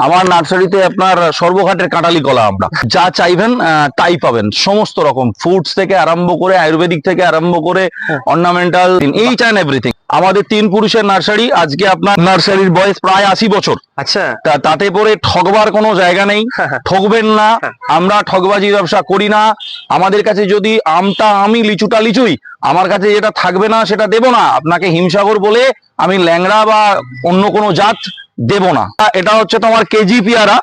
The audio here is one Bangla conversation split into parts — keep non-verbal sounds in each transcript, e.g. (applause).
আমার নার্সারিতে আপনার সর্বঘাটের কাঁটালি কলা আমরা। যা চাইবেন তাই পাবেন। সমস্ত রকম ফুডস থেকে আরম্ভ করে আয়ুর্বেদিক থেকে আরম্ভ করে হ্যাঁ। অর্নামেন্টাল এইচ অ্যান্ড এভরিথিং আমাদের তিন পুরুষের নার্সারি আজকে আপনার নার্সারির বয়স প্রায় আশি বছর। আচ্ছা। তাতে পরে ঠকবার কোনো জায়গা নেই। ঠকবেন না। হ্যাঁ। আমরা ঠকবাজি ব্যবসা করি না। আমাদের কাছে যদি আমটা আমি লিচুটা লিচুই আমার কাছে যেটা থাকবে না সেটা দেব না। আপনাকে হিমসাগর বলে আমি ল্যাংড়া বা অন্য কোনো জাত দেব না। এটা হচ্ছে তোমার কেজি পেয়ারা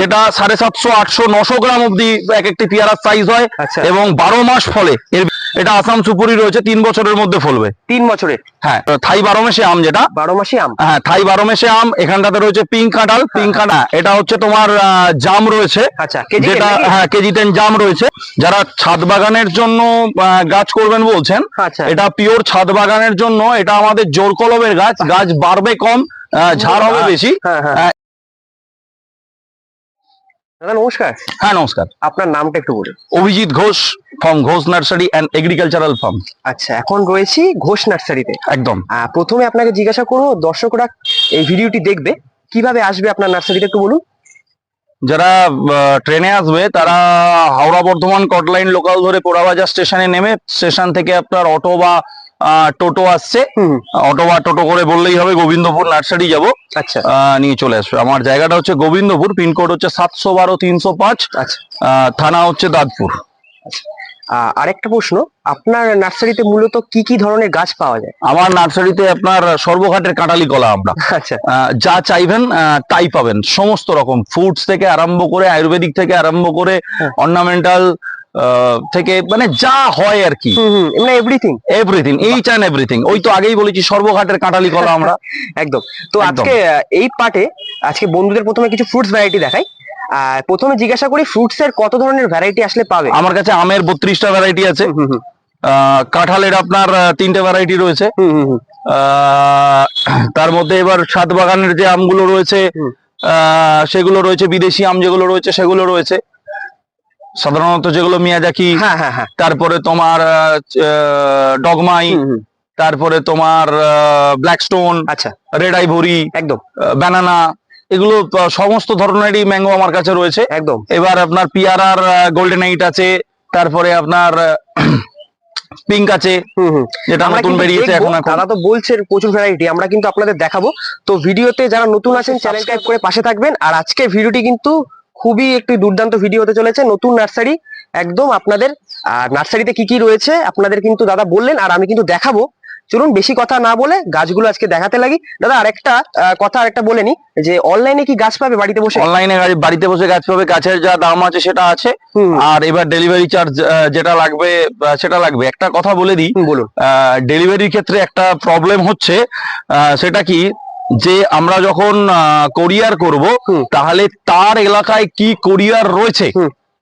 যেটা সাড়ে সাতশো আটশো নশো গ্রাম অব্দি এক একটি পেয়ারার সাইজ হয় আচ্ছা। এবং বারো মাস ফলে। এর এটা আসাম সুপুরি রয়েছে তিন বছরের মধ্যে ফলবে। তিন বছরে? হ্যাঁ থাই বারো মাসে আম যেটা। বারো মাসি আম? হ্যাঁ থাই বারো মেশে আম এখানটাতে রয়েছে পিঙ্ক কাঁঠাল। পিঙ্ক কাঁঠাল এটা হচ্ছে তোমার জাম রয়েছে। আচ্ছা যেটা হ্যাঁ কেজি টেন জাম রয়েছে। যারা ছাদ বাগানের জন্য গাছ করবেন বলছেন আচ্ছা। এটা পিওর ছাদ বাগানের জন্য এটা আমাদের জোর কলমের গাছ গাছ বাড়বে কম ঝাড় হবে বেশি। হ্যাঁ হ্যাঁ। হ্যাঁ। দাদা নমস্কার। হ্যাঁ নমস্কার। আপনার নামটা একটু বলুন। Abhijit Ghosh from Ghosh nursery and agricultural farm আচ্ছা এখন রয়েছি ঘোষ নার্সারিতে। একদম। প্রথমে আপনাকে জিজ্ঞাসা করব দর্শকরা এই ভিডিওটি দেখবে কীভাবে আসবে আপনার নার্সারিতে একটু বলুন। যারা ট্রেনে আসবে তারা হাওড়া বর্ধমান কটলাইন লোকাল ধরে পোড়াবাজার স্টেশনে নেমে স্টেশন থেকে আপনার অটো বা টোটো আসছে। অটো বা টোটো করে বললেই হবে গোবিন্দপুর নার্সারি যাব। আচ্ছা। নিয়ে চলে আসবে। আমার জায়গাটা হচ্ছে গোবিন্দপুর পিনকোড হচ্ছে সাতশো বারো তিনশো পাঁচ। আচ্ছা। থানা হচ্ছে দাঁতপুর। আরেকটা প্রশ্ন আপনার নার্সারিতে মূলত কি কি ধরনের গাছ পাওয়া যায়? আমার নার্সারিতে আপনার সর্বঘাটের কাঁটালি কলা আমরা। আচ্ছা। যা চাইবেন তাই পাবেন। সমস্ত রকম ফুডস থেকে আরম্ভ করে আয়ুর্বেদিক থেকে আরম্ভ করে হ্যাঁ। অর্নামেন্টাল থেকে মানে যা হয় আর কি। Everything everything H and everything ওই তো আগেই বলেছি সর্বঘাটের কাঁটালি কলা আমরা। (laughs) একদম। তো আজকে এই পার্টে আজকে বন্ধুদের প্রথমে কিছু ফ্রুটস ভ্যারাইটি দেখাই। আর প্রথমে জিজ্ঞাসা করি ফ্রুটস এর কত ধরনের ভ্যারাইটি আসলে পাবে? আমার কাছে আমের বত্রিশটা ভ্যারাইটি আছে। কাঁঠালের আপনার তিনটে ভ্যারাইটি রয়েছে। তার মধ্যে এবার ছাদ বাগানের যে আমগুলো রয়েছে সেগুলো রয়েছে বিদেশি আম যেগুলো রয়েছে সেগুলো রয়েছে। সাধারণত যেগুলো মিয়াজাকি হ্যাঁ হ্যাঁ হ্যাঁ। তারপরে তোমার ডগমাই তারপরে তোমার ব্ল্যাকস্টোন আচ্ছা। রেড আইভরি একদম। ব্যানানা এগুলো সমস্ত ধরনেরই ম্যাঙ্গো আমার কাছে রয়েছে। একদম। এবার আপনার পিয়ারার গোল্ডেন এইট আছে তারপরে আপনার পিঙ্ক আছে যেটা আমরা নতুন বেরিয়েছে এখন দাদা তো বলছেন প্রচুর ভ্যারাইটি আমরা কিন্তু আপনাদের দেখাবো। তো ভিডিওতে যারা নতুন আছেন সাবস্ক্রাইব করে পাশে থাকবেন। আর আজকে ভিডিওটি কিন্তু খুবই একটি দুর্দান্ত ভিডিও হতে চলেছে নতুন নার্সারি একদম আপনাদের আর নার্সারিতে কি কি রয়েছে আপনাদের কিন্তু দাদা বললেন আর আমি কিন্তু দেখাবো। চলুন বেশি কথা না বলে গাছগুলো আজকে দেখাতে লাগি। দাদা আরেকটা কথা আরেকটা বলে নি যে অনলাইনে কি গাছ পাবে বাড়িতে বসে? অনলাইনে বাড়িতে বসে গাছ পাবে গাছের যা দাম আছে সেটা আছে। আর এবার ডেলিভারি চার্জ যেটা লাগবে সেটা লাগবে। একটা কথা বলে দিই বলুন। ডেলিভারির ক্ষেত্রে একটা প্রবলেম হচ্ছে আহ, সেটা কি যে আমরা যখন কোরিয়ার করব তাহলে তার এলাকায় কি কোরিয়ার রয়েছে।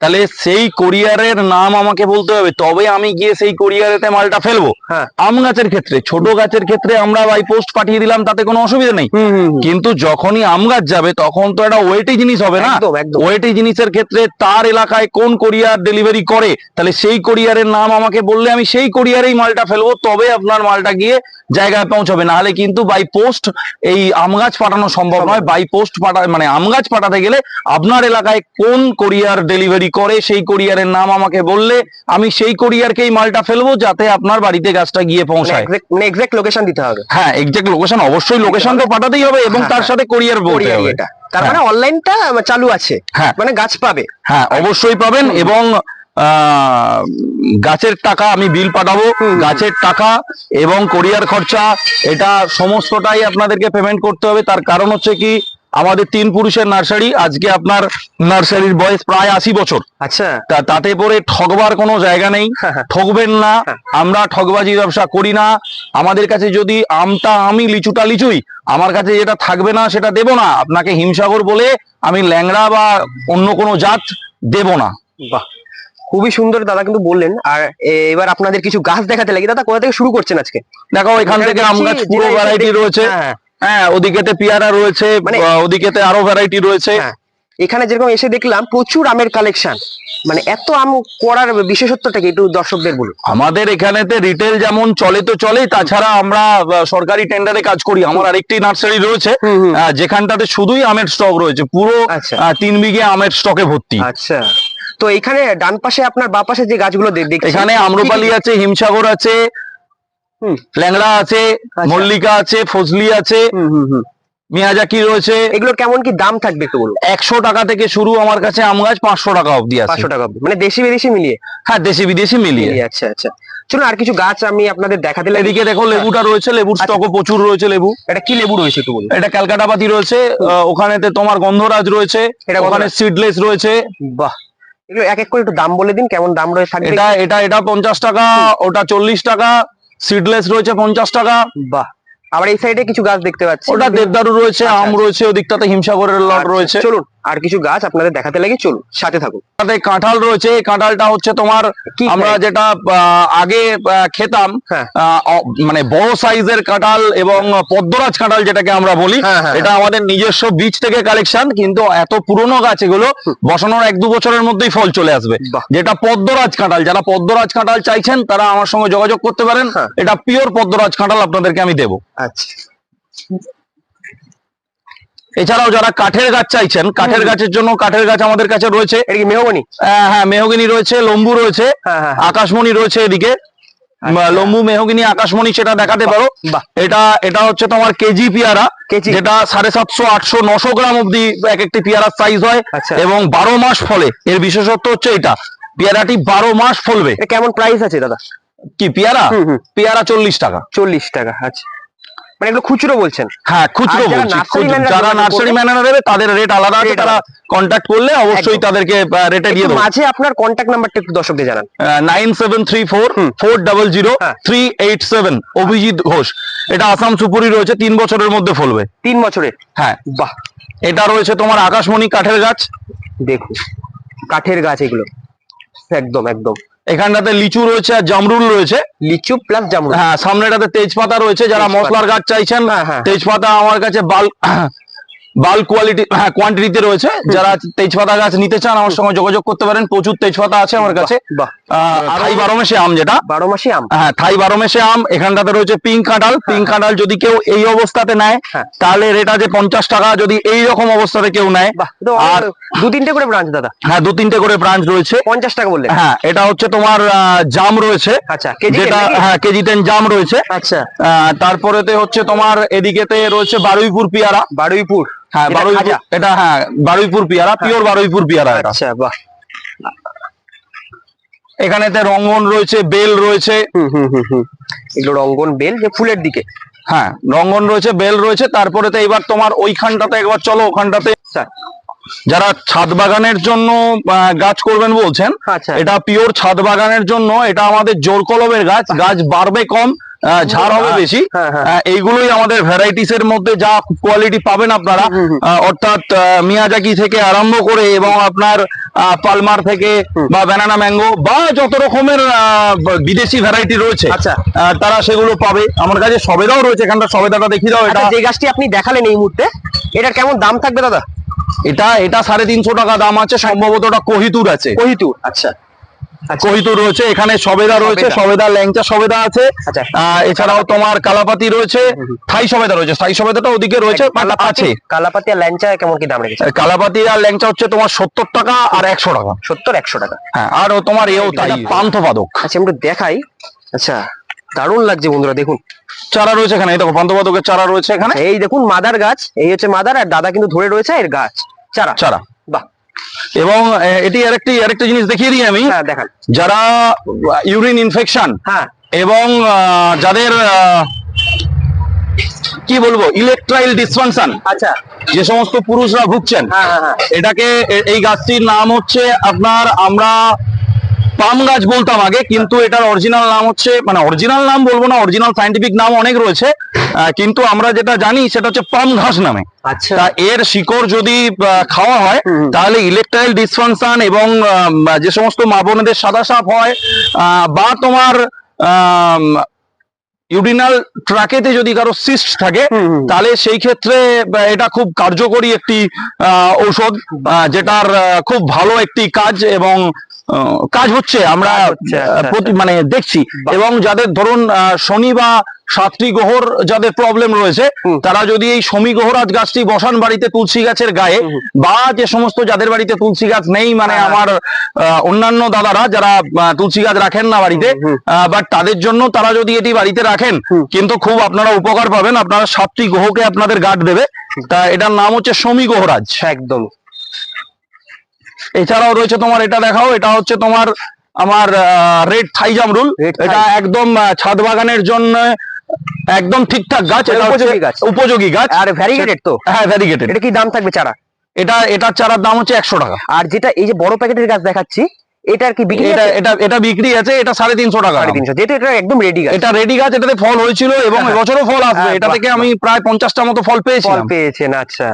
তাহলে সেই কোরিয়ারের নাম আমাকে বলতে হবে তবে আমি গিয়ে সেই কোরিয়ারেতে মালটা ফেলব। হ্যাঁ। আম গাছের ক্ষেত্রে ছোট গাছের ক্ষেত্রে আমরা বাই পোস্ট পাঠিয়ে দিলাম তাতে কোনো অসুবিধা নেই। কিন্তু যখনই আম গাছ যাবে তখন তো একটা ওয়েটি জিনিস হবে না? ওয়েটি জিনিসের ক্ষেত্রে তার এলাকায় কোন কোরিয়ার ডেলিভারি করে? তাহলে সেই কোরিয়ারের নাম আমাকে বললে আমি সেই কোরিয়ারেই মালটা ফেলব তবে আপনার মালটা গিয়ে জায়গায় পৌঁছাবে। নাহলে কিন্তু বাই পোস্ট এই আম গাছ পাঠানো সম্ভব নয়। বাই পোস্ট পাঠা মানে আম গাছ পাঠাতে গেলে আপনার এলাকায় কোন কোরিয়ার ডেলিভারি করে সেই কোরিয়ারের নাম আমাকে বললে আমি সেই কোরিয়ারকেই মালটা ফেলব যাতে আপনার বাড়িতে গাছটা গিয়ে পৌঁছায়। মানে এক্সাক্ট লোকেশন দিতে হবে। হ্যাঁ এক্সাক্ট লোকেশন অবশ্যই লোকেশন তো পাঠাতেই হবে এবং হ্যাঁ, তার হ্যাঁ। সাথে কোরিয়ার বলতে হবে। তার মানে অনলাইনটা চালু আছে। হ্যাঁ। মানে গাছ পাবে। হ্যাঁ অবশ্যই পাবেন এবং গাছের টাকা আমি বিল পাঠাবো। গাছের টাকা এবং কোরিয়ার খরচা এটা সমস্তটাই আপনাদেরকে পেমেন্ট করতে হবে। তার কারণ হচ্ছে কি আমাদের তিন পুরুষের নার্সারি আজকে আপনার নার্সারির বয়স প্রায় আশি বছর। আচ্ছা। তা তাতে পরে ঠকবার কোনো জায়গা নেই (laughs) ঠকবেন না হ্যাঁ। আমরা ঠকবাজি ব্যবসা করি না। আমাদের কাছে যদি আমটা আমি লিচুটা লিচুই আমার কাছে যেটা থাকবে না সেটা দেব না। আপনাকে হিমসাগর বলে আমি ল্যাংড়া বা অন্য কোনো জাত দেব না। বাহ খুবই সুন্দর দাদা কিন্তু বললেন। আর এবার আপনাদের কিছু গাছ দেখাতে লাগি। দাদা কোথা থেকে শুরু করছেন আজকে? দেখো এখান থেকে আম গাছ পুরো ভ্যারাইটি রয়েছে। হ্যাঁ, ওদিকেতে পিয়ারা রয়েছে মানে- ওদিকেতে আরও ভ্যারাইটি রয়েছে। হ্যাঁ। এখানে যেরকম এসে দেখলাম প্রচুর আমের কালেকশন মানে এত আম করার বিশেষত্বটা কি একটু দর্শকদের বলুন? আমাদের এখানেতে রিটেল যেমন চলে তো চলে তাছাড়া আমরা সরকারি টেন্ডারে কাজ করি। আমার আরেকটি নার্সারি রয়েছে যেখানটাতে শুধুই আমের স্টক রয়েছে পুরো আচ্ছা। তিন বিঘে আমের স্টকে ভর্তি। আচ্ছা। তো এখানে ডান পাশে আপনার বা পাশে যে গাছগুলো দেখছি এখানে আম্রপালি আছে হিমসাগর আছে। ল্যাংড়া আছে আচ্ছা। মল্লিকা আছে ফজলি আছে। হুম হুম হুম। মিয়াজাকি রয়েছে? এগুলোর কেমন কি দাম থাকবে একটু বলুন? একশো টাকা থেকে শুরু আমার কাছে আম গাছ পাঁচশো টাকা অব্দি আছে। পাঁচশো টাকা অবধি। মানে দেশি বিদেশি মিলিয়ে? হ্যাঁ দেশি বিদেশি মিলিয়ে। আচ্ছা আচ্ছা। চলুন আর কিছু গাছ আমি আপনাদের দেখাতে লাগি। এদিকে দেখো লেবুটা রয়েছে লেবুর আচ্ছা। স্টকও প্রচুর রয়েছে লেবু। এটা কি লেবু রয়েছে একটু বলুন? এটা ক্যালকাটা পাতি রয়েছে ওখানেতে তোমার গন্ধরাজ রয়েছে এটা ওখানে সিডলেস রয়েছে। বাহ। এগুলো এক এক করে একটু দাম বলে দিন কেমন দাম রয়েছে এটা এটা এটা পঞ্চাশ টাকা ওটা চল্লিশ টাকা সিডলেস রয়েছে পঞ্চাশ টাকা। বাহ। আবার এই সাইডে কিছু গাছ দেখতে পাচ্ছি। ওটা দেবদারু রয়েছে আচ্ছা, আম আচ্ছা। রয়েছে ওদিকটাতে হিমসাগরের লট আচ্ছা, রয়েছে। চলুন আর কিছু গাছ আপনাদের দেখাতে লাগে চলুন সাথে থাকুন। তাতে কাঁঠাল রয়েছে কাঁঠালটা হচ্ছে তোমার আমরা যেটা আগে খেতাম হ্যাঁ। মানে বড় সাইজের কাঁঠাল এবং পদ্মরাজ কাঁঠাল যেটাকে আমরা বলি হ্যাঁ, হ্যাঁ, এটা আমাদের নিজস্ব বীজ থেকে কালেকশন কিন্তু এত পুরনো গাছ এগুলো বসানোর এক দু বছরের মধ্যেই ফল চলে আসবে। যেটা পদ্মরাজ কাঁঠাল যারা পদ্মরাজ কাঁঠাল চাইছেন তারা আমার সঙ্গে যোগাযোগ করতে পারেন। এটা পিওর পদ্মরাজ কাঁঠাল আপনাদেরকে আমি দেবো। আচ্ছা। এছাড়াও যারা কাঠের গাছ চাইছেন কাঠের গাছের জন্য কাঠের গাছ আমাদের কাছে রয়েছে। মেহগনি? হ্যাঁ মেহগিনি রয়েছে লম্বু রয়েছে হ্যাঁ হ্যাঁ আকাশমণি রয়েছে এদিকে। আচ্ছা। লম্বু মেহগিনি আকাশমণি সেটা দেখাতে পারো। এটা এটা হচ্ছে তোমার কেজি পেয়ারা যেটা সাড়ে সাতশো আটশো নশো গ্রাম অব্দি এক একটি পেয়ারার সাইজ হয় আচ্ছা। এবং বারো মাস ফলে। এর বিশেষত্ব হচ্ছে এটা। পেয়ারাটি বারো মাস ফলবে। কেমন প্রাইস আছে দাদা? কি পেয়ারা? পেয়ারা চল্লিশ টাকা। চল্লিশ টাকা আচ্ছা। মানে এগুলো খুচরো বলছেন? হ্যাঁ খুচরো যারা বলছি যারা নার্সারি? ম্যানেরা দেবে তাদের রেট আলাদা আছে তারা কন্ট্যাক্ট করলে অবশ্যই তাদেরকে রেটে দিয়ে দেবো। মাঝে আপনার কন্ট্যাক্ট নাম্বারটা একটু দর্শকদের জানান। Nine seven three four four double zero. Three eight seven Abhijit Ghosh. এটা আসাম সুপুরি রয়েছে তিন বছরের মধ্যে ফলবে। তিন বছরে? হ্যাঁ। বাহ। এটা রয়েছে তোমার আকাশমণি কাঠের গাছ। দেখুন কাঠের গাছ এগুলো। একদম একদম। এখানটাতে লিচু রয়েছে আর জামরুল রয়েছে। লিচু প্লাস জামরুল। হ্যাঁ সামনেটাতে তেজপাতা রয়েছে যারা মশলার গাছ চাইছেন হ্যাঁ হ্যাঁ। তেজপাতা আমার কাছে বাল বাল কোয়ালিটি হ্যাঁ কোয়ান্টিটিতে রয়েছে। যারা তেজপাতা গাছ নিতে চান আমার সঙ্গে যোগাযোগ করতে পারেন। প্রচুর তেজপাতা আছে আমার কাছে। থাই বারো মাসে আম যেটা। বারো মাসে আম। হ্যাঁ থাই বারো আম। এখানটাতে রয়েছে পিঙ্ক কাঁঠাল। পিঙ্ক কাঁঠাল যদি কেউ এই অবস্থাতে নেয় হ্যাঁ। তাহলে রেট আছে পঞ্চাশ টাকা। যদি এই রকম অবস্থাতে কেউ নেয় আর- দু তিনটে করে ব্রাঞ্চ দাদা। হ্যাঁ দু তিনটে করে ব্রাঞ্চ রয়েছে। পঞ্চাশ টাকা বললেন। হ্যাঁ এটা হচ্ছে তোমার জাম রয়েছে। আচ্ছা যেটা হ্যাঁ কেজি টেন জাম রয়েছে। আচ্ছা। তারপরেতে হচ্ছে তোমার এদিকেতে রয়েছে বারুইপুর পিয়ারা। বারুইপুর। হ্যাঁ বারুইপুর এটা হ্যাঁ বারুইপুর পিয়ারা পিওর বারুইপুর পিয়ারা এটা। আচ্ছা বাহ। এখানেতে রঙ্গন রয়েছে বেল রয়েছে। হুম হুম হুম হুম। এগুলো রঙ্গন বেল যে ফুলের দিকে। হ্যাঁ রঙ্গন রয়েছে বেল রয়েছে তারপরেতে এবার তোমার ওইখানটাতে একবার চলো ওখানটাতে যারা ছাদ বাগানের জন্য গাছ করবেন বলছেন আচ্ছা। এটা পিওর ছাদ বাগানের জন্য এটা আমাদের জোর কলমের গাছ গাছ বাড়বে কম ঝাড় হবে বেশি। হ্যাঁ হ্যাঁ। আহ, এইগুলোই আমাদের ভ্যারাইটিস এর মধ্যে যা কোয়ালিটি পাবেন আপনারা। অর্থাৎ মিয়াজাকি থেকে আরম্ভ করে এবং আপনার পালমার থেকে বা ব্যানানা ম্যাঙ্গো বা যত রকমের বিদেশি ভ্যারাইটি রয়েছে আচ্ছা। তারা সেগুলো পাবে। আমার কাছে সবেদাও রয়েছে এখানটা সবেদাটা দেখিয়ে দাও এটা। আচ্ছা যে গাছটি আপনি দেখালেন এই মুহূর্তে এটার কেমন দাম থাকবে দাদা? এটা এটা সাড়ে তিনশো টাকা দাম আছে সম্ভবত ওটা কোহিতুর আছে। কহিতুর আচ্ছা। আচ্ছা। কোহিতুর রয়েছে এখানে সবেদা রয়েছে সবেদা। ল্যাংচা সবেদা আছে। আচ্ছা। এছাড়াও তোমার কালাপাতি রয়েছে। থাই সবেদা রয়েছে। থাই সবেদাটা ওদিকে রয়েছে আছে কালাপাতি আর ল্যাংচা কেমন কি দাম রেখেছে? কালাপাতি আর ল্যাংচা হচ্ছে তোমার সত্তর টাকা আর একশো টাকা। সত্তর একশো টাকা। হ্যাঁ আর তোমার এও তাই পান্থ পাদক আচ্ছা আমরা দেখাই। আচ্ছা দারুণ লাগছে বন্ধুরা দেখুন। চারা রয়েছে এখানে এই দেখো পান্থ পাদকের চারা রয়েছে এখানে। এই দেখুন মাদার গাছ এই হচ্ছে মাদার আর দাদা কিন্তু ধরে রয়েছে এর গাছ চারা। চারা। এবং এটি আরেকটি আরেকটা জিনিস দেখিয়ে দিই আমি। হ্যাঁ দেখান। যারা ইউরিন ইনফেকশন হ্যাঁ। এবং যাদের কি বলব ইলেকট্রাইল ডিসফাংশন আচ্ছা। যে সমস্ত পুরুষরা ভুগছেন হ্যাঁ হ্যাঁ হ্যাঁ। এটাকে এই গাছটির নাম হচ্ছে আপনার আমরা পাম গাছ বলতাম আগে কিন্তু এটার অরিজিনাল নাম হচ্ছে মানে অরিজিনাল নাম বলব না অরিজিনাল সাইন্টিফিক নাম অনেক রয়েছে কিন্তু আমরা যেটা জানি সেটা হচ্ছে পাম ঘাস নামে আচ্ছা এর শিকড় যদি খাওয়া হয়। তাহলে ইলেকট্রাইল ডিসফাংশন এবং যে সমস্ত মা বোনেদের সাদা সাপ হয় আহ, বা তোমার ইউরিনাল ট্রাকেতে যদি কারও সিস্ট থাকে। তাহলে সেই ক্ষেত্রে এটা খুব কার্যকরী একটি আহ, ঔষধ যেটার খুব ভালো একটি কাজ এবং কাজ হচ্ছে আমরা আচ্ছা, প্রতি- মানে দেখছি। এবং যাদের ধরুন শনি বা সাতটি গ্রহর যাদের প্রবলেম রয়েছে তারা যদি এই শমি গ্রহরাজ গাছটি বসান বাড়িতে তুলসী গাছের গায়ে বা যে সমস্ত যাদের বাড়িতে তুলসী গাছ নেই মানে হ্যাঁ। আমার আহ, অন্যান্য দাদারা যারা তুলসী গাছ রাখেন না বাড়িতে। বাট তাদের জন্য তারা যদি এটি বাড়িতে রাখেন কিন্তু খুব আপনারা উপকার পাবেন। আপনারা সাতটি গ্রহকে আপনাদের গার্ড দেবে। তা এটার নাম হচ্ছে শমি গ্রহরাজ। একদম। এছাড়াও রয়েছে তোমার এটা দেখাও এটা হচ্ছে তোমার আমার রেড থাইজামরুল Red এটা একদম ছাদ বাগানের জন্য একদম ঠিকঠাক গাছ। এটা উপযোগী গাছ। উপযোগী গাছ। আর ভ্যারিগেটেড তো? হ্যাঁ ভ্যারিগেটেড এটা কি দাম থাকবে চারা? এটা এটার চারার দাম হচ্ছে একশো টাকা। আর যেটা এই যে বড় প্যাকেটের গাছ দেখাচ্ছি এটার কি বিক্রি এটা এটা এটা বিক্রি আছে এটা সাড়ে তিনশো টাকা। সাড়ে তিনশো যেহেতু এটা একদম রেডি গাছ। এটা রেডি গাছ এটাতে ফল হয়েছিল এবং হ্যাঁ, এবছরও ফল আসবে। হ্যাঁ, এটা থেকে আমি প্রায় পঞ্চাশটা মতো ফল ফল পেয়েছিলাম। পেয়েছেন আচ্ছা।